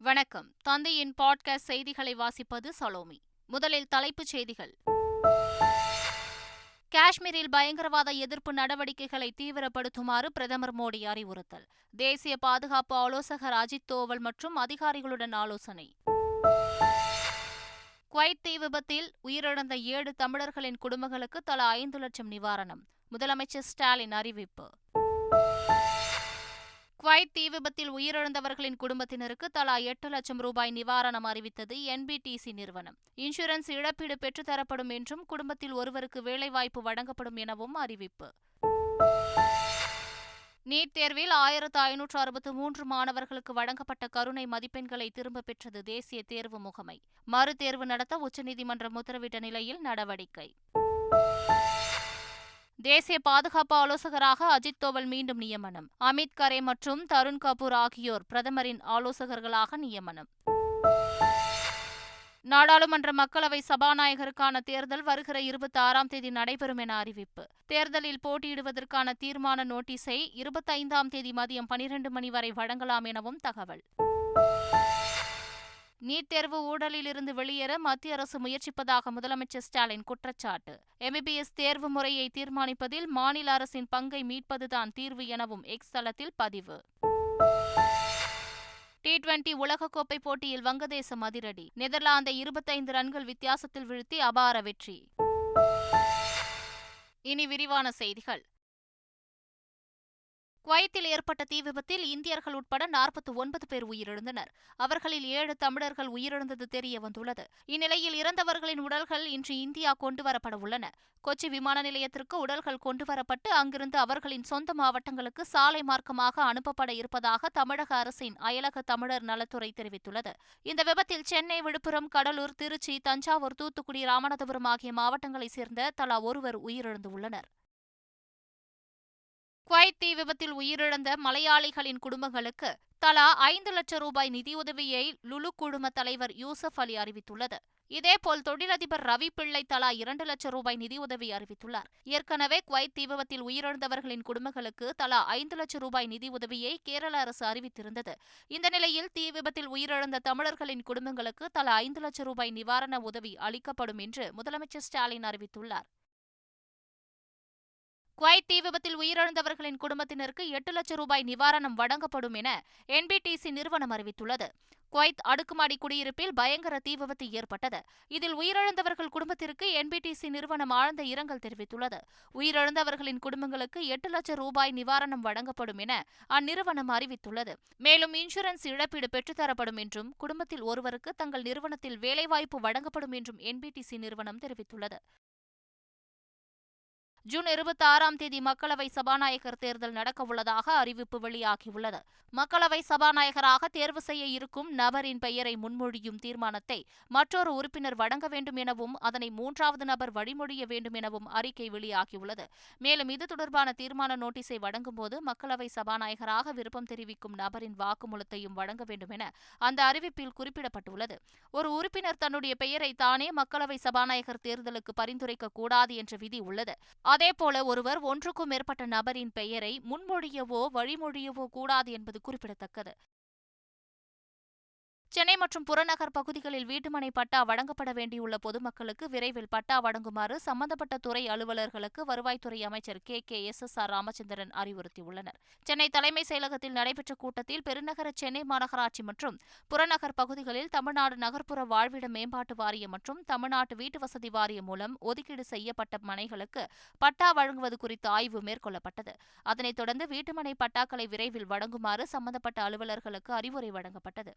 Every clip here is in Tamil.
வணக்கம். தந்தையின் பாட்காஸ்ட் செய்திகளை வாசிப்பது சலோமி. முதலில் தலைப்புச் செய்திகள். காஷ்மீரில் பயங்கரவாத எதிர்ப்பு நடவடிக்கைகளை தீவிரப்படுத்துமாறு பிரதமர் மோடி அறிவுறுத்தல். தேசிய பாதுகாப்பு ஆலோசகர் அஜித் தோவல் மற்றும் அதிகாரிகளுடன் ஆலோசனை. குவைத் தீ விபத்தில் உயிரிழந்த ஏழு தமிழர்களின் குடும்பங்களுக்கு தலா ஐந்து லட்சம் நிவாரணம். முதலமைச்சர் ஸ்டாலின் அறிவிப்பு. குவைத் தீ விபத்தில் உயிரிழந்தவர்களின் குடும்பத்தினருக்கு தலா எட்டு லட்சம் ரூபாய் நிவாரணம் அறிவித்தது என்பிடிசி நிறுவனம். இன்சூரன்ஸ் இழப்பீடு பெற்றுத்தரப்படும் என்றும் குடும்பத்தில் ஒருவருக்கு வேலைவாய்ப்பு வழங்கப்படும் எனவும் அறிவிப்பு. நீட் தேர்வில் ஆயிரத்து ஐநூற்று அறுபத்து மூன்று மாணவர்களுக்கு வழங்கப்பட்ட கருணை மதிப்பெண்களை திரும்பப் பெற்றது தேசிய தேர்வு முகமை. மறுதேர்வு நடத்த உச்சநீதிமன்றம் உத்தரவிட்ட நிலையில் நடவடிக்கை. தேசிய பாதுகாப்பு ஆலோசகராக அஜித் தோவல் மீண்டும் நியமனம். அமித் கரே மற்றும் தருண் கபூர் ஆகியோர் பிரதமரின் ஆலோசகர்களாக நியமனம். நாடாளுமன்ற மக்களவை சபாநாயகருக்கான தேர்தல் வருகிற இருபத்தி ஆறாம் தேதி நடைபெறும் என அறிவிப்பு. தேர்தலில் போட்டியிடுவதற்கான தீர்மான நோட்டீஸை இருபத்தைந்தாம் தேதி மதியம் பனிரெண்டு மணி வரை வழங்கலாம் எனவும் தகவல். நீட் தேர்வு ஊழலில் இருந்து வெளியேற மத்திய அரசு முயற்சிப்பதாக முதலமைச்சர் ஸ்டாலின் குற்றச்சாட்டு. எம்பிபிஎஸ் தேர்வு முறையை தீர்மானிப்பதில் மாநில அரசின் பங்கை மீட்பதுதான் தீர்வு எனவும் எக்ஸ் தளத்தில் பதிவு. டி டுவெண்டி உலகக்கோப்பை போட்டியில் வங்கதேசம் அதிரடி. நெதர்லாந்தை இருபத்தைந்து ரன்கள் வித்தியாசத்தில் வீழ்த்தி அபார வெற்றி. இனி விரிவான செய்திகள். குவைத்தில் ஏற்பட்ட தீ விபத்தில் இந்தியர்கள் உட்பட நாற்பத்தி ஒன்பது பேர் உயிரிழந்தனர். அவர்களில் ஏழு தமிழர்கள் உயிரிழந்தது தெரிய வந்துள்ளது. இந்நிலையில் இறந்தவர்களின் உடல்கள் இன்று இந்தியா கொண்டுவரப்பட உள்ளன. கொச்சி விமான நிலையத்திற்கு உடல்கள் கொண்டுவரப்பட்டு அங்கிருந்து அவர்களின் சொந்த மாவட்டங்களுக்கு சாலை மார்க்கமாக அனுப்பப்பட இருப்பதாக தமிழக அரசின் அயலக தமிழர் நலத்துறை தெரிவித்துள்ளது. இந்த விபத்தில் சென்னை விழுப்புரம் கடலூர் திருச்சி தஞ்சாவூர் தூத்துக்குடி ராமநாதபுரம் ஆகிய மாவட்டங்களைச் சேர்ந்த தலா ஒருவர் உயிரிழந்துள்ளனர். குவைத் தீ விபத்தில் உயிரிழந்த மலையாளிகளின் குடும்பங்களுக்கு தலா ஐந்து லட்சம் ரூபாய் நிதியுதவியை லுலு குழும தலைவர் யூசப் அலி அறிவித்துள்ளது. இதேபோல் தொழிலதிபர் ரவி பிள்ளை தலா இரண்டு லட்சம் ரூபாய் நிதியுதவி அறிவித்துள்ளார். ஏற்கனவே குவைத் தீ விபத்தில் உயிரிழந்தவர்களின் குடும்பங்களுக்கு தலா ஐந்து லட்சம் ரூபாய் நிதியுதவியை கேரள அரசு அறிவித்திருந்தது. இந்த நிலையில் தீ விபத்தில் உயிரிழந்த தமிழர்களின் குடும்பங்களுக்கு தலா ஐந்து லட்சம் ரூபாய் நிவாரண உதவி அளிக்கப்படும் என்று முதலமைச்சர் ஸ்டாலின் அறிவித்துள்ளார். குவைத் தீ விபத்தில் உயிரிழந்தவர்களின் குடும்பத்தினருக்கு எட்டு லட்சம் ரூபாய் நிவாரணம் வழங்கப்படும் என என்பிடிசி நிறுவனம் அறிவித்துள்ளது. குவைத் அடுக்குமாடி குடியிருப்பில் பயங்கர தீ விபத்து ஏற்பட்டது. இதில் உயிரிழந்தவர்கள் குடும்பத்திற்கு என்பிடிசி நிறுவனம் ஆழ்ந்த இரங்கல் தெரிவித்துள்ளது. உயிரிழந்தவர்களின் குடும்பங்களுக்கு எட்டு லட்சம் ரூபாய் நிவாரணம் வழங்கப்படும் என அந்நிறுவனம் அறிவித்துள்ளது. மேலும் இன்சூரன்ஸ் இழப்பீடு பெற்றுத்தரப்படும் என்றும் குடும்பத்தில் ஒருவருக்கு தங்கள் நிறுவனத்தில் வேலைவாய்ப்பு வழங்கப்படும் என்றும் என்பிடிசி நிறுவனம் தெரிவித்துள்ளது. ஜூன் இருபத்தி ஆறாம் தேதி மக்களவை சபாநாயகர் தேர்தல் நடக்கவுள்ளதாக அறிவிப்பு வெளியாகியுள்ளது. மக்களவை சபாநாயகராக தேர்வு செய்ய இருக்கும் நபரின் பெயரை முன்மொழியும் தீர்மானத்தை மற்றொரு உறுப்பினர் வழங்க வேண்டும் எனவும் அதனை மூன்றாவது நபர் வழிமொழிய வேண்டும் எனவும் அறிக்கை வெளியாகியுள்ளது. மேலும் இது தொடர்பான தீர்மான நோட்டீஸை வழங்கும்போது மக்களவை சபாநாயகராக விருப்பம் தெரிவிக்கும் நபரின் வாக்குமூலத்தையும் வழங்க வேண்டும் என அந்த அறிவிப்பில் குறிப்பிடப்பட்டுள்ளது. ஒரு உறுப்பினர் தன்னுடைய பெயரை தானே மக்களவை சபாநாயகர் தேர்தலுக்கு பரிந்துரைக்க கூடாது என்ற விதி உள்ளது. அதேபோல ஒருவர் ஒன்றுக்கும் மேற்பட்ட நபரின் பெயரை முன்மொழியவோ வழிமொழியவோ கூடாது என்பது குறிப்பிடத்தக்கது. சென்னை மற்றும் புறநகர் பகுதிகளில் வீட்டுமனை பட்டா வழங்கப்பட வேண்டியுள்ள பொதுமக்களுக்கு விரைவில் பட்டா வழங்குமாறு சம்பந்தப்பட்ட துறை அலுவலர்களுக்கு வருவாய்த்துறை அமைச்சர் K. K. S. S. R. Ramachandran அறிவுறுத்தியுள்ளனர். சென்னை தலைமைச் செயலகத்தில் நடைபெற்ற கூட்டத்தில் பெருநகர சென்னை மாநகராட்சி மற்றும் புறநகர் பகுதிகளில் தமிழ்நாடு நகர்ப்புற வாழ்விட மேம்பாட்டு வாரியம் மற்றும் தமிழ்நாட்டு வீட்டு வசதி வாரியம் மூலம் ஒதுக்கீடு செய்யப்பட்ட மனைகளுக்கு பட்டா வழங்குவது குறித்து ஆய்வு மேற்கொள்ளப்பட்டது. அதனைத் தொடர்ந்து வீட்டுமனை பட்டாக்களை விரைவில் வழங்குமாறு சம்பந்தப்பட்ட அலுவலர்களுக்கு அறிவுரை வழங்கப்பட்டது.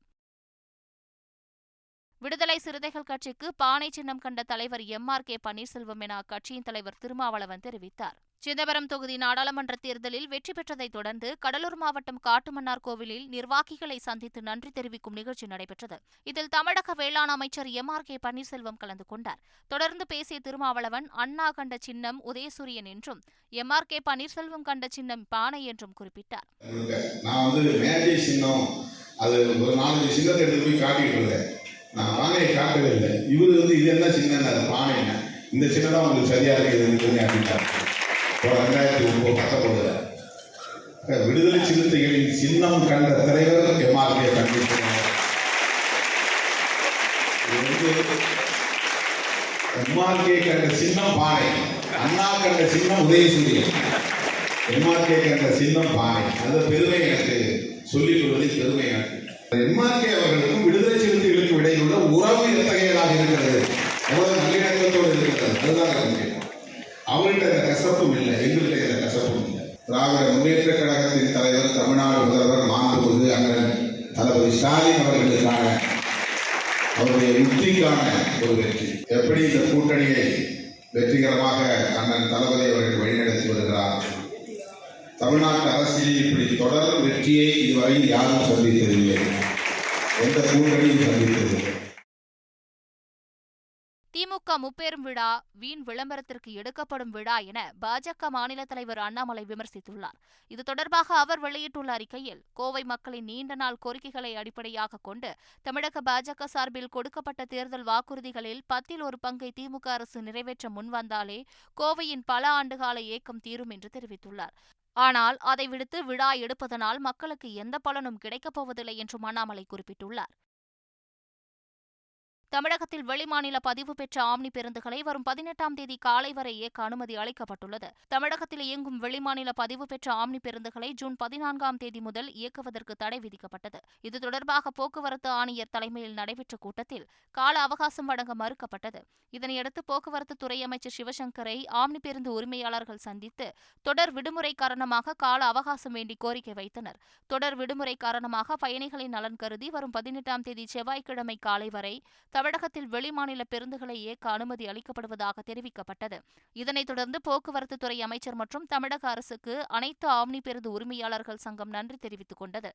விடுதலை சிறுத்தைகள் கட்சிக்கு பானை சின்னம் கண்ட தலைவர் எம் ஆர் கே பன்னீர்செல்வம் என அக்கட்சியின் தலைவர் திருமாவளவன் தெரிவித்தார். சிதம்பரம் தொகுதி நாடாளுமன்ற தேர்தலில் வெற்றி பெற்றதைத் தொடர்ந்து கடலூர் மாவட்டம் காட்டுமன்னார் கோவிலில் நிர்வாகிகளை சந்தித்து நன்றி தெரிவிக்கும் நிகழ்ச்சி நடைபெற்றது. இதில் தமிழக வேளாண் அமைச்சர் எம் ஆர் கே பன்னீர்செல்வம் கலந்து கொண்டார். தொடர்ந்து பேசிய திருமாவளவன் அண்ணா கண்ட சின்னம் உதயசூரியன் என்றும் எம் ஆர் கே பன்னீர்செல்வம் கண்ட சின்னம் பானை என்றும் குறிப்பிட்டார். நான் வந்து மேஜை சின்னம் அது ஒரு நாலஞ்சு சின்னத்தை எடுத்து போய் காட்டிட்டு இருந்தேன். நான் பானையை காட்டவே இல்லை. இவர் வந்து இது என்ன சின்ன பானை என்ன? இந்த சின்னதான் உங்களுக்கு சரியா இருக்குது அப்படின்ட்டார் இப்போ ரெண்டாயிரத்தி ஒன்பது பத்தொன்பதுல. விடுதலை சிறுத்தைகளின் சின்னம் கண்ட தலைவர் எம்ஆர்கே கண்டிப்பாக எம்ஆர்கே கண்ட சின்னம் பானை. அண்ணா கண்ட சின்னம் உதயசூரியன். எம்ஆர்கே கண்ட சின்னம் பானை. அந்த பெருமை எனக்கு சொல்லிக் கொள்வதில் பெருமை எனக்கு. எம்ஆர்கே அவர்களுக்கும் விடுதலை உள்ள உறவு எத்தகையதாக இருக்கிறது? எவ்வளவு நல்லிணக்கத்தோடு இருக்கிறது. அதுதான் முக்கியம் அவர்கிட்ட இந்த கசப்பும் இல்லை. எங்கள்கிட்ட இந்த கசப்பும் இல்லை. திராவிட முன்னேற்ற கழகத்தின் தலைவர் தமிழ்நாடு முதல்வர் மாண்புமிகு அண்ணன் தளபதி ஸ்டாலின் அவர்களுக்கான அவருடைய யுக்திக்கான ஒரு வெற்றி. எப்படி இந்த கூட்டணியை வெற்றிகரமாக அண்ணன் தளபதி அவர்கள் வழிநடத்தி வருகிறார்? தமிழ்நாட்டு அரசியலில் இப்படி தொடர் வெற்றியை இதுவரை யாரும் சந்தித்ததில்லை. எந்த கூட்டணியும் சந்தித்ததில்லை. திமுக முப்பெரும் விழா வீண் விளம்பரத்திற்கு எடுக்கப்படும் விழா என பாஜக மாநில தலைவர் அண்ணாமலை விமர்சித்துள்ளார். இது தொடர்பாக அவர் வெளியிட்டுள்ள அறிக்கையில் கோவை மக்களின் நீண்ட நாள் கோரிக்கைகளை அடிப்படையாக கொண்டு தமிழக பாஜக சார்பில் கொடுக்கப்பட்ட தேர்தல் வாக்குறுதிகளில் பத்தில் ஒரு பங்கை திமுக அரசு நிறைவேற்ற முன்வந்தாலே கோவையின் பல ஆண்டுகால ஏக்கம் தீரும் என்று தெரிவித்துள்ளார். ஆனால் அதை விடுத்து விழா எடுப்பதனால் மக்களுக்கு எந்த பலனும் கிடைக்கப் போவதில்லை என்றும் அண்ணாமலை குறிப்பிட்டுள்ளார். தமிழகத்தில் வெளிமாநில பதிவு பெற்ற ஆம்னி பேருந்துகளை வரும் பதினெட்டாம் தேதி காலை வரை இயக்க அனுமதி அளிக்கப்பட்டுள்ளது. தமிழகத்தில் இயங்கும் வெளிமாநில பதிவு பெற்ற ஆம்னி பேருந்துகளை ஜூன் பதினான்காம் தேதி முதல் இயக்குவதற்கு தடை விதிக்கப்பட்டது. இது தொடர்பாக போக்குவரத்து ஆணையர் தலைமையில் நடைபெற்ற கூட்டத்தில் கால அவகாசம் வழங்க மறுக்கப்பட்டது. இதனையடுத்து போக்குவரத்து துறை அமைச்சர் சிவசங்கரை ஆம்னி பேருந்து உரிமையாளர்கள் சந்தித்து தொடர் விடுமுறை காரணமாக கால அவகாசம் வேண்டி கோரிக்கை வைத்தனர். தொடர் விடுமுறை காரணமாக பயணிகளின் நலன் கருதி வரும் பதினெட்டாம் தேதி செவ்வாய்க்கிழமை காலை வரை தமிழகத்தில் வெளிமாநில பேருந்துகளை இயக்க அனுமதி அளிக்கப்படுவதாக தெரிவிக்கப்பட்டது. இதனைத் தொடர்ந்து போக்குவரத்து துறை அமைச்சர் மற்றும் தமிழக அரசுக்கு அனைத்து ஆம்னி பேருந்து உரிமையாளர்கள் சங்கம் நன்றி தெரிவித்துக் கொண்டது.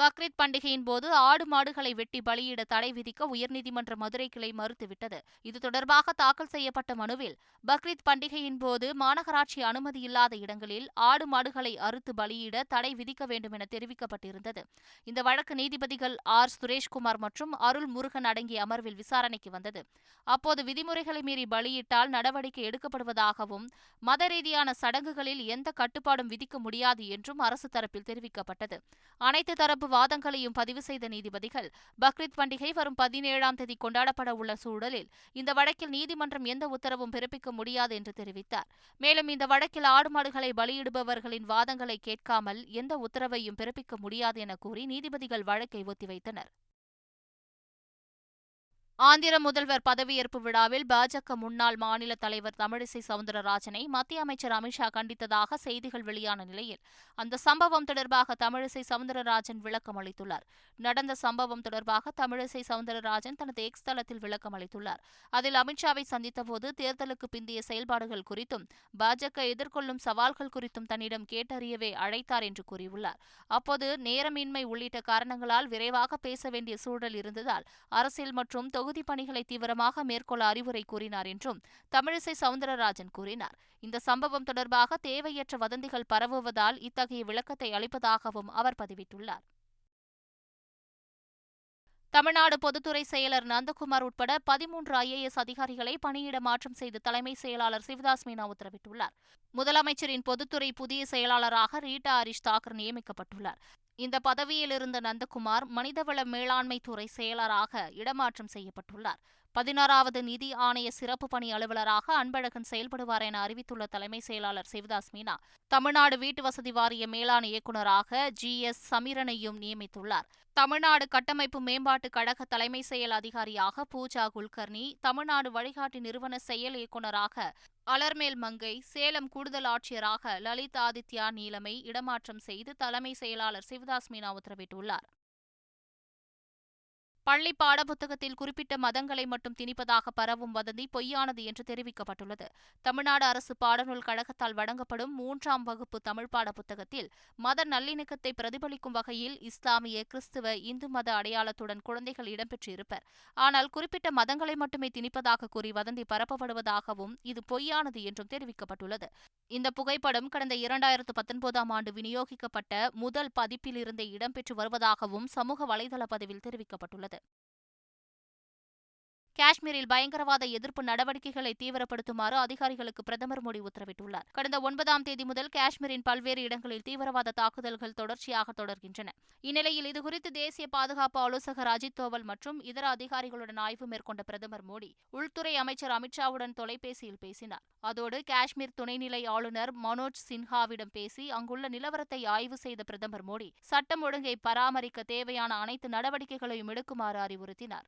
பக்ரீத் பண்டிகையின் போது ஆடு மாடுகளை வெட்டி பலியிட தடை விதிக்க உயர்நீதிமன்ற மதுரை கிளை மறுத்துவிட்டது. இது தொடர்பாக தாக்கல் செய்யப்பட்ட மனுவில் பக்ரீத் பண்டிகையின் போது மாநகராட்சி அனுமதி இல்லாத இடங்களில் ஆடு மாடுகளை அறுத்து பலியிட தடை விதிக்க வேண்டும் என தெரிவிக்கப்பட்டிருந்தது. இந்த வழக்கு நீதிபதிகள் ஆர். சுரேஷ்குமார் மற்றும் அருள் முருகன் அடங்கிய அமர்வில் விசாரணைக்கு வந்தது. அப்போது விதிமுறைகளை மீறி பலியிட்டால் நடவடிக்கை எடுக்கப்படுவதாகவும் மத ரீதியான சடங்குகளில் எந்த கட்டுப்பாடும் விதிக்க முடியாது என்றும் அரசு தரப்பில் தெரிவிக்கப்பட்டது. அனைத்து தரப்பு வாதங்களையும் பதிவு செய்த நீதிபதிகள் பக்ரீத் பண்டிகை வரும் பதினேழாம் தேதி கொண்டாடப்பட உள்ள சூழலில் இந்த வழக்கில் நீதிமன்றம் எந்த உத்தரவும் பிறப்பிக்க முடியாது என்று தெரிவித்தார். மேலும் இந்த வழக்கில் ஆடு மாடுகளை பலியிடுபவர்களின் வாதங்களை கேட்காமல் எந்த உத்தரவையும் பிறப்பிக்க முடியாது என கூறி நீதிபதிகள் வழக்கை ஒத்திவைத்தனர். ஆந்திர முதல்வர் பதவியேற்பு விழாவில் பாஜக முன்னாள் மாநில தலைவர் தமிழிசை சவுந்தரராஜனை மத்திய அமைச்சர் அமித்ஷா கண்டித்ததாக செய்திகள் வெளியான நிலையில் அந்த சம்பவம் தொடர்பாக தமிழிசை சவுந்தரராஜன் விளக்கம் அளித்துள்ளார். நடந்த சம்பவம் தொடர்பாக தமிழிசை சவுந்தரராஜன் தனது எக்ஸ் தளத்தில் விளக்கம் அளித்துள்ளார். அதில் அமித்ஷாவை சந்தித்தபோது தேர்தலுக்கு பிந்தைய செயல்பாடுகள் குறித்தும் பாஜக எதிர்கொள்ளும் சவால்கள் குறித்தும் தன்னிடம் கேட்டறியவே அழைத்தார் என்று கூறியுள்ளார். அப்போது நேரமின்மை உள்ளிட்ட காரணங்களால் விரைவாக பேச வேண்டிய சூழல் இருந்ததால் அரசியல் மற்றும் தொகுதி பணிகளை தீவிரமாக மேற்கொள்ள அறிவுரை கூறினார் என்றும் தமிழிசை சவுந்தரராஜன் கூறினார். இந்த சம்பவம் தொடர்பாக தேவையற்ற வதந்திகள் பரவுவதால் இத்தகைய விளக்கத்தை அளிப்பதாகவும் அவர் பதிவிட்டுள்ளார். தமிழ்நாடு பொதுத்துறை செயலர் நந்தகுமார் உட்பட பதிமூன்று ஐஏஎஸ் அதிகாரிகளை பணியிட மாற்றம் செய்து தலைமை செயலாளர் சிவதாஸ் மீனா உத்தரவிட்டுள்ளார். முதலமைச்சரின் பொதுத்துறை புதிய செயலாளராக ரீட்டா ஹரிஷ் தாக்கர் நியமிக்கப்பட்டுள்ளார். இந்த பதவியில் இருந்த நந்தகுமார் மனிதவள மேலாண்மை துறை செயலராக இடமாற்றம் செய்யப்பட்டுள்ளார். பதினாறாவது நிதி ஆணைய சிறப்பு பணி அலுவலராக அன்பழகன் செயல்படுவார் என அறிவித்துள்ள தலைமை செயலாளர் சிவதாஸ் மீனா தமிழ்நாடு வீட்டு வசதி வாரிய மேலாண் இயக்குநராக ஜி எஸ் சமீரனையும் நியமித்துள்ளார். தமிழ்நாடு கட்டமைப்பு மேம்பாட்டு கழக தலைமை செயல் அதிகாரியாக பூஜா குல்கர்னி தமிழ்நாடு வழிகாட்டி நிறுவன செயல் இயக்குநராக அலர்மேல் மங்கை சேலம் கூடுதல் ஆட்சியராக லலித் ஆதித்யா நீலமை இடமாற்றம் செய்து தலைமை செயலாளர் சிவதாஸ் மீனா உத்தரவிட்டுள்ளார். பள்ளி பாடப்புத்தகத்தில் குறிப்பிட்ட மதங்களை மட்டும் திணிப்பதாக பரவும் வதந்தி பொய்யானது என்று தெரிவிக்கப்பட்டுள்ளது. தமிழ்நாடு அரசு பாடநூல் கழகத்தால் வழங்கப்படும் மூன்றாம் வகுப்பு தமிழ் பாடப்புத்தகத்தில் மத நல்லிணக்கத்தை பிரதிபலிக்கும் வகையில் இஸ்லாமிய கிறிஸ்துவ இந்து மத அடையாளத்துடன் குழந்தைகள் இடம்பெற்றிருப்பர். ஆனால் குறிப்பிட்ட மதங்களை மட்டுமே திணிப்பதாக கூறி வதந்தி பரப்பப்படுவதாகவும் இது பொய்யானது என்றும் தெரிவிக்கப்பட்டுள்ளது. இந்த புகைப்படம் கடந்த இரண்டாயிரத்து பத்தொன்பதாம் ஆண்டு விநியோகிக்கப்பட்ட முதல் பதிப்பிலிருந்தே இடம்பெற்று வருவதாகவும் சமூக வலைதள பதிவில் தெரிவிக்கப்பட்டுள்ளது. 的。காஷ்மீரில் பயங்கரவாத எதிர்ப்பு நடவடிக்கைகளை தீவிரப்படுத்துமாறு அதிகாரிகளுக்கு பிரதமர் மோடி உத்தரவிட்டுள்ளார். கடந்த ஒன்பதாம் தேதி முதல் காஷ்மீரின் பல்வேறு இடங்களில் தீவிரவாத தாக்குதல்கள் தொடர்ச்சியாக தொடர்கின்றன. இந்நிலையில் இதுகுறித்து தேசிய பாதுகாப்பு ஆலோசகர் அஜித் தோவல் மற்றும் இதர அதிகாரிகளுடன் ஆய்வு மேற்கொண்ட பிரதமர் மோடி உள்துறை அமைச்சர் அமித்ஷாவுடன் தொலைபேசியில் பேசினார். அதோடு காஷ்மீர் துணைநிலை ஆளுநர் மனோஜ் சின்ஹாவிடம் பேசி அங்குள்ள நிலவரத்தை ஆய்வு செய்த பிரதமர் மோடி சட்டம் ஒழுங்கை பராமரிக்க தேவையான அனைத்து நடவடிக்கைகளையும் எடுக்குமாறு அறிவுறுத்தினார்.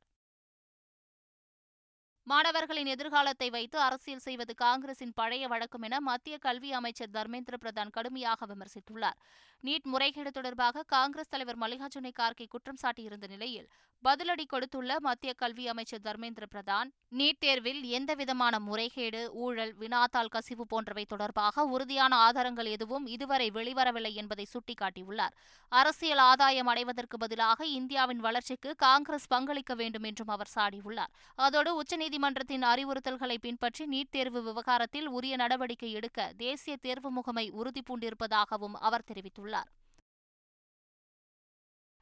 மாணவர்களின் எதிர்காலத்தை வைத்து அரசியல் செய்வது காங்கிரசின் பழைய வழக்கம் என மத்திய கல்வி அமைச்சர் தர்மேந்திர பிரதான் கடுமையாக விமர்சித்துள்ளார். நீட் முறைகேடு தொடர்பாக காங்கிரஸ் தலைவர் மல்லிகார்ஜுன கார்கே குற்றம் சாட்டியிருந்த நிலையில் பதிலடி கொடுத்துள்ள மத்திய கல்வி அமைச்சர் தர்மேந்திர பிரதான் நீட் தேர்வில் எந்தவிதமான முறைகேடு ஊழல் வினாத்தாள் கசிவு போன்றவை தொடர்பாக உறுதியான ஆதாரங்கள் எதுவும் இதுவரை வெளிவரவில்லை என்பதை சுட்டிக்காட்டியுள்ளார். அரசியல் ஆதாயம் அடைவதற்கு பதிலாக இந்தியாவின் வளர்ச்சிக்கு காங்கிரஸ் பங்களிக்க வேண்டும் என்றும் அவர் சாடியுள்ளார். அதோடு உச்சநீதி நீதிமன்றத்தின் அறிவுறுத்தல்களை பின்பற்றி நீட் தேர்வு விவகாரத்தில் உரிய நடவடிக்கை எடுக்க தேசிய தேர்வு முகமை உறுதி பூண்டிருப்பதாகவும் அவர் தெரிவித்துள்ளார்.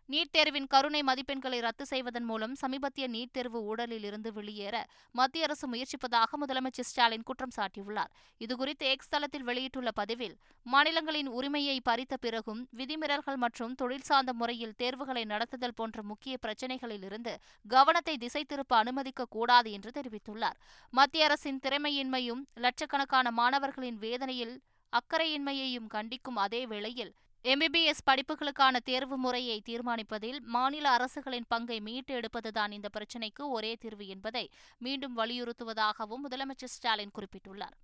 நீட் தேர்வின் கருணை மதிப்பெண்களை ரத்து செய்வதன் மூலம் சமீபத்திய நீட் தேர்வு ஊழலில் இருந்து வெளியேற மத்திய அரசு முயற்சிப்பதாக முதலமைச்சர் ஸ்டாலின் குற்றம் சாட்டியுள்ளார். இதுகுறித்து எக்ஸ் தளத்தில் வெளியிட்டுள்ள பதிவில் மாநிலங்களின் உரிமையை பறித்த பிறகும் விதிமீறல்கள் மற்றும் தொழில் சார்ந்த முறையில் தேர்வுகளை நடத்துதல் போன்ற முக்கிய பிரச்சினைகளில் இருந்து கவனத்தை திசை திருப்ப அனுமதிக்க கூடாது என்று தெரிவித்துள்ளார். மத்திய அரசின் திறமையின்மையும் லட்சக்கணக்கான மாணவர்களின் வேதனையில் அக்கறையின்மையையும் கண்டிக்கும் அதே வேளையில் எம்பிபிஎஸ் படிப்புகளுக்கான தேர்வு முறையை தீர்மானிப்பதில் மாநில அரசுகளின் பங்கை மீட்டு எடுப்பதுதான் இந்த பிரச்சினைக்கு ஒரே தீர்வு என்பதை மீண்டும் வலியுறுத்துவதாகவும் முதலமைச்சர் ஸ்டாலின் குறிப்பிட்டுள்ளார்.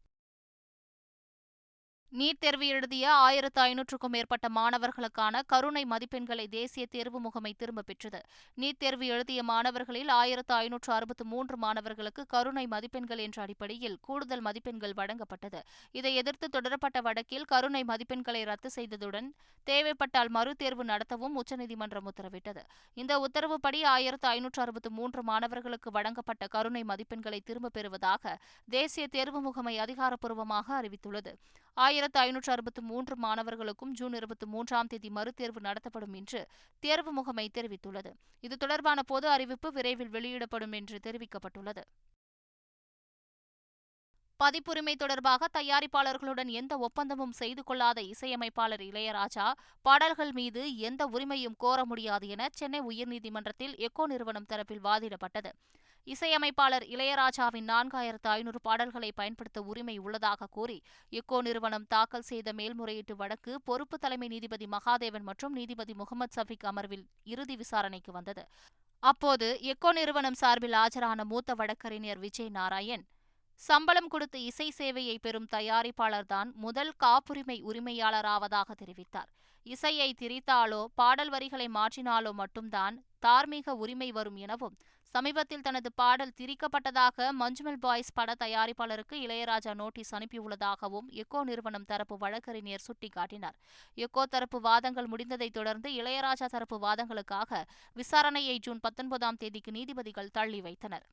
நீட் தேர்வு எழுதிய ஆயிரத்து ஐநூற்றுக்கும் மேற்பட்ட மாணவர்களுக்கான கருணை மதிப்பெண்களை தேசிய தேர்வு முகமை திரும்பப் பெற்றது. நீட் தேர்வு எழுதிய மாணவர்களில் ஆயிரத்து ஐநூற்று அறுபத்து மூன்று மாணவர்களுக்கு கருணை மதிப்பெண்கள் என்ற அடிப்படையில் கூடுதல் மதிப்பெண்கள் வழங்கப்பட்டது. இதை எதிர்த்து தொடரப்பட்ட வழக்கில் கருணை மதிப்பெண்களை ரத்து செய்ததுடன் தேவைப்பட்டால் மறுதேர்வு நடத்தவும் உச்சநீதிமன்றம் உத்தரவிட்டது. இந்த உத்தரவுப்படி ஆயிரத்து ஐநூற்று அறுபத்து மூன்று மாணவர்களுக்கு வழங்கப்பட்ட கருணை மதிப்பெண்களை திரும்பப் பெறுவதாக தேசிய தேர்வு முகமை அதிகாரப்பூர்வமாக அறிவித்துள்ளது. ஆயிரத்து ஐநூற்று அறுபத்து மூன்று மாணவர்களுக்கும் ஜூன் இருபத்தி மூன்றாம் தேதி மறுதேர்வு நடத்தப்படும் என்று தேர்வு முகமை தெரிவித்துள்ளது. இது தொடர்பான பொது அறிவிப்பு விரைவில் வெளியிடப்படும் என்று தெரிவிக்கப்பட்டுள்ளது. பதிப்புரிமை தொடர்பாக தயாரிப்பாளர்களுடன் எந்த ஒப்பந்தமும் செய்து கொள்ளாத இசையமைப்பாளர் இளையராஜா பாடல்கள் மீது எந்த உரிமையும் கோர முடியாது என சென்னை உயர்நீதிமன்றத்தில் எக்கோ நிறுவனம் தரப்பில் வாதிடப்பட்டது. இசையமைப்பாளர் இளையராஜாவின் நான்காயிரத்து ஐநூறு பாடல்களை பயன்படுத்த உரிமை உள்ளதாக கூறி எக்கோ நிறுவனம் தாக்கல் செய்த மேல்முறையீட்டு வழக்கு பொறுப்பு தலைமை நீதிபதி மகாதேவன் மற்றும் நீதிபதி முகமது சஃபிக் அமர்வில் இறுதி விசாரணைக்கு வந்தது. அப்போது எக்கோ நிறுவனம் சார்பில் ஆஜரான மூத்த வழக்கறிஞர் விஜய் நாராயண் சம்பளம் கொடுத்து இசை சேவையை பெறும் தயாரிப்பாளர்தான் முதல் காப்புரிமை உரிமையாளராவதாக தெரிவித்தார். இசையை திரித்தாலோ பாடல் வரிகளை மாற்றினாலோ மட்டும்தான் தார்மீக உரிமை வரும் எனவும் சமீபத்தில் தனது பாடல் திரிக்கப்பட்டதாக மஞ்சுமல் பாய்ஸ் பட தயாரிப்பாளருக்கு இளையராஜா நோட்டீஸ் அனுப்பியுள்ளதாகவும் எக்கோ நிறுவனம் தரப்பு வழக்கறிஞர் சுட்டிக்காட்டினார். எக்கோ தரப்பு வாதங்கள் முடிந்ததைத் தொடர்ந்து இளையராஜா தரப்பு வாதங்களுக்காக விசாரணையை ஜூன் பத்தொன்பதாம் தேதிக்கு நீதிபதிகள் தள்ளி வைத்தனர்.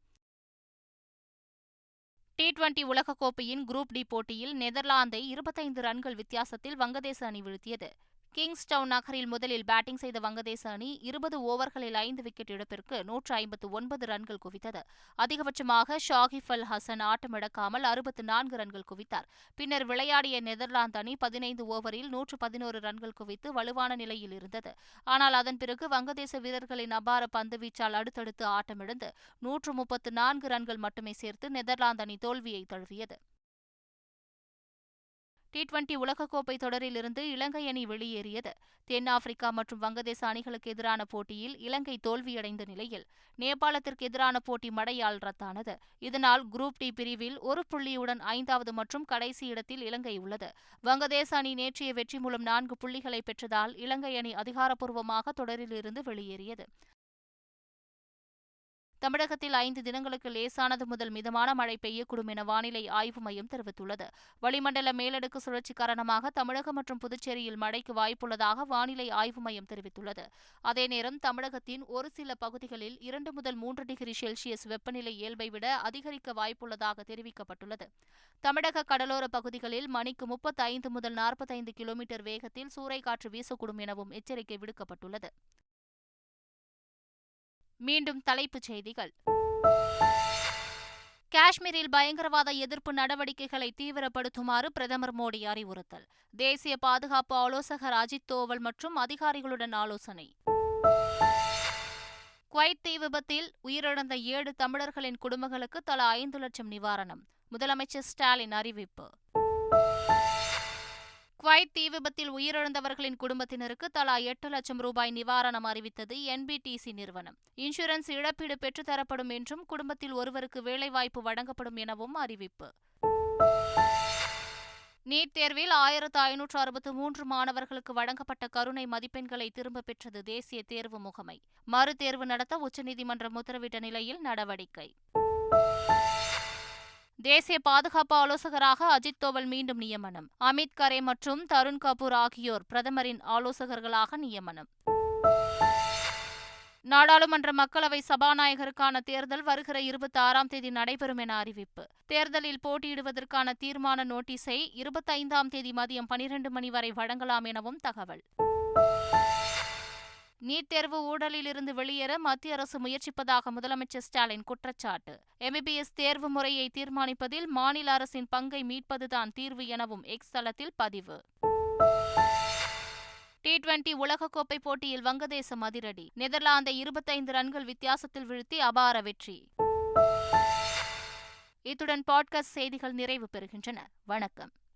டி டுவெண்டி உலகக்கோப்பையின் குரூப் டி போட்டியில் நெதர்லாந்தை இருபத்தைந்து ரன்கள் வித்தியாசத்தில் வங்கதேச அணி வீழ்த்தியது. கிங்ஸ்டவுன் நகரில் முதலில் பேட்டிங் செய்த வங்கதேச அணி இருபது ஓவர்களில் ஐந்து விக்கெட் இழப்பிற்கு நூற்று ஐம்பத்து ஒன்பது ரன்கள் குவித்தது. அதிகபட்சமாக ஷாகிப் அல் ஹசன் ஆட்டமிழக்காமல் அறுபத்து நான்கு ரன்கள் குவித்தார். பின்னர் விளையாடிய நெதர்லாந்து அணி பதினைந்து ஓவரில் நூற்று பதினோரு ரன்கள் குவித்து வலுவான நிலையில் இருந்தது. ஆனால் அதன் பிறகு வங்கதேச வீரர்களின் அபார பந்து வீச்சால் அடுத்தடுத்து ஆட்டமிழந்து நூற்று முப்பத்து நான்கு ரன்கள் மட்டுமே சேர்த்து நெதர்லாந்து அணி தோல்வியை தழுவியது. டி டுவெண்டி உலகக்கோப்பை தொடரிலிருந்து இலங்கை அணி வெளியேறியது. தென்னாப்பிரிக்கா மற்றும் வங்கதேச அணிகளுக்கு எதிரான போட்டியில் இலங்கை தோல்வியடைந்த நிலையில் நேபாளத்திற்கு எதிரான போட்டி மடையால் ரத்தானது. இதனால் குரூப் டி பிரிவில் ஒரு புள்ளியுடன் ஐந்தாவது மற்றும் கடைசி இடத்தில் இலங்கை உள்ளது. வங்கதேச அணி நேற்றைய வெற்றி மூலம் நான்கு புள்ளிகளை பெற்றதால் இலங்கை அணி அதிகாரப்பூர்வமாக தொடரிலிருந்து வெளியேறியது. தமிழகத்தில் ஐந்து தினங்களுக்கு லேசானது முதல் மிதமான மழை பெய்யக்கூடும் என வானிலை ஆய்வு மையம் தெரிவித்துள்ளது. வளிமண்டல மேலடுக்கு சுழற்சி காரணமாக தமிழகம் மற்றும் புதுச்சேரியில் மழைக்கு வாய்ப்புள்ளதாக வானிலை ஆய்வு மையம் தெரிவித்துள்ளது. அதே நேரம் தமிழகத்தின் ஒரு சில பகுதிகளில் இரண்டு முதல் மூன்று டிகிரி செல்சியஸ் வெப்பநிலை இயல்பை விட அதிகரிக்க வாய்ப்புள்ளதாக தெரிவிக்கப்பட்டுள்ளது. தமிழக கடலோர பகுதிகளில் மணிக்கு முப்பத்தி ஐந்து முதல் நாற்பத்தைந்து கிலோமீட்டர் வேகத்தில் சூறைக்காற்று வீசக்கூடும் எனவும் எச்சரிக்கை விடுக்கப்பட்டுள்ளது. மீண்டும் தலைப்புச் செய்திகள். காஷ்மீரில் பயங்கரவாத எதிர்ப்பு நடவடிக்கைகளை தீவிரப்படுத்துமாறு பிரதமர் மோடி அறிவுறுத்தல். தேசிய பாதுகாப்பு ஆலோசகர் அஜித் தோவல் மற்றும் அதிகாரிகளுடன் ஆலோசனை. குவைத் தீ விபத்தில் உயிரிழந்த ஏழு தமிழர்களின் குடும்பங்களுக்கு தலா ஐந்து லட்சம் நிவாரணம். முதலமைச்சர் ஸ்டாலின் அறிவிப்பு. குவைத் தீ விபத்தில் உயிரிழந்தவர்களின் குடும்பத்தினருக்கு தலா எட்டு லட்சம் ரூபாய் நிவாரணம் அறிவித்தது என்பிடிசி நிறுவனம். இன்சூரன்ஸ் இழப்பீடு பெற்றுத்தரப்படும் என்றும் குடும்பத்தில் ஒருவருக்கு வேலைவாய்ப்பு வழங்கப்படும் எனவும் அறிவிப்பு. நீட் தேர்வில் ஆயிரத்து ஐநூற்று அறுபத்து மூன்று மாணவர்களுக்கு வழங்கப்பட்ட கருணை மதிப்பெண்களை திரும்பப் பெற்றது தேசிய தேர்வு முகமை. மறுதேர்வு நடத்த உச்சநீதிமன்றம் உத்தரவிட்ட நிலையில் நடவடிக்கை. தேசிய பாதுகாப்பு ஆலோசகராக அஜித் தோவல் மீண்டும் நியமனம். அமித் கரே மற்றும் தருண் கபூர் ஆகியோர் பிரதமரின் ஆலோசகர்களாக நியமனம். நாடாளுமன்ற மக்களவை சபாநாயகருக்கான தேர்தல் வருகிற இருபத்தி ஆறாம் தேதி நடைபெறும் என அறிவிப்பு. தேர்தலில் போட்டியிடுவதற்கான தீர்மான நோட்டீஸை இருபத்தைந்தாம் தேதி மதியம் பனிரெண்டு மணி வரை வழங்கலாம் எனவும் தகவல். நீட் தேர்வு ஊழலில் இருந்து வெளியேற மத்திய அரசு முயற்சிப்பதாக முதலமைச்சர் ஸ்டாலின் குற்றச்சாட்டு. எம்பிபிஎஸ் தேர்வு முறையை தீர்மானிப்பதில் மாநில அரசின் பங்கை மீட்பதுதான் தீர்வு எனவும் எக்ஸ் தளத்தில் பதிவு. டி டுவெண்டி உலகக்கோப்பை போட்டியில் வங்கதேசம் அதிரடி. நெதர்லாந்தை இருபத்தைந்து ரன்கள் வித்தியாசத்தில் வீழ்த்தி அபார வெற்றி. இத்துடன் பாட்காஸ்ட் செய்திகள் நிறைவு பெறுகின்றன. வணக்கம்.